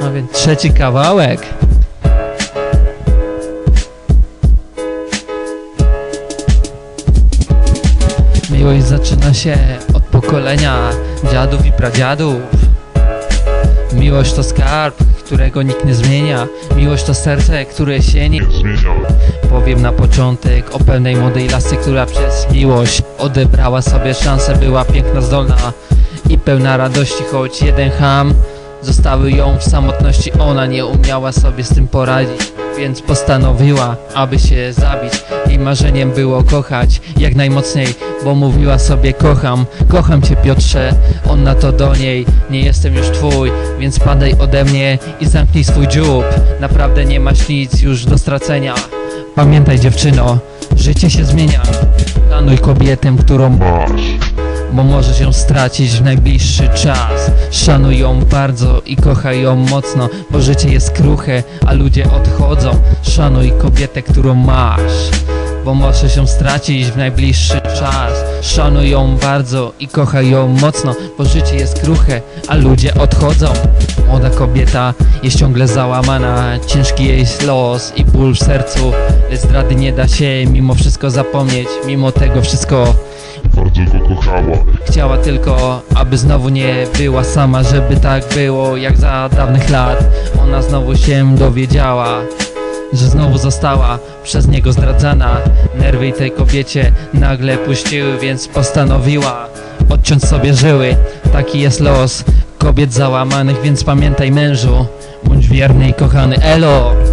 ten trzeci kawałek. Miłość zaczyna się od pokolenia dziadów i pradziadów. Miłość to skarb, którego nikt nie zmienia. Miłość to serce, które się nie zmieniał. Powiem na początek o pewnej młodej lasy, która przez miłość odebrała sobie szansę, była piękna, zdolna i pełna radości, choć jeden ham zostały ją w samotności, ona nie umiała sobie z tym poradzić, więc postanowiła, aby się zabić. Jej marzeniem było kochać jak najmocniej, bo mówiła sobie kocham, kocham cię Piotrze, on na to do niej, nie jestem już twój, więc padaj ode mnie i zamknij swój dziób, naprawdę nie masz nic już do stracenia. Pamiętaj dziewczyno, życie się zmienia. Planuj kobietę, którą Masz. Bo możesz ją stracić w najbliższy czas. Szanuj ją bardzo i kochaj ją mocno, bo życie jest kruche, a ludzie odchodzą. Szanuj kobietę, którą masz, bo możesz ją stracić w najbliższy czas. Szanuj ją bardzo i kochaj ją mocno, bo życie jest kruche, a ludzie odchodzą. Młoda kobieta jest ciągle załamana, ciężki jej los i ból w sercu, lecz zdrady nie da się mimo wszystko zapomnieć, mimo tego wszystko tylko, aby znowu nie była sama, żeby tak było jak za dawnych lat. Ona znowu się dowiedziała, że znowu została przez niego zdradzana. Nerwy tej kobiecie nagle puściły, więc postanowiła odciąć sobie żyły. Taki jest los kobiet załamanych, więc pamiętaj mężu, bądź wierny i kochany. Elo!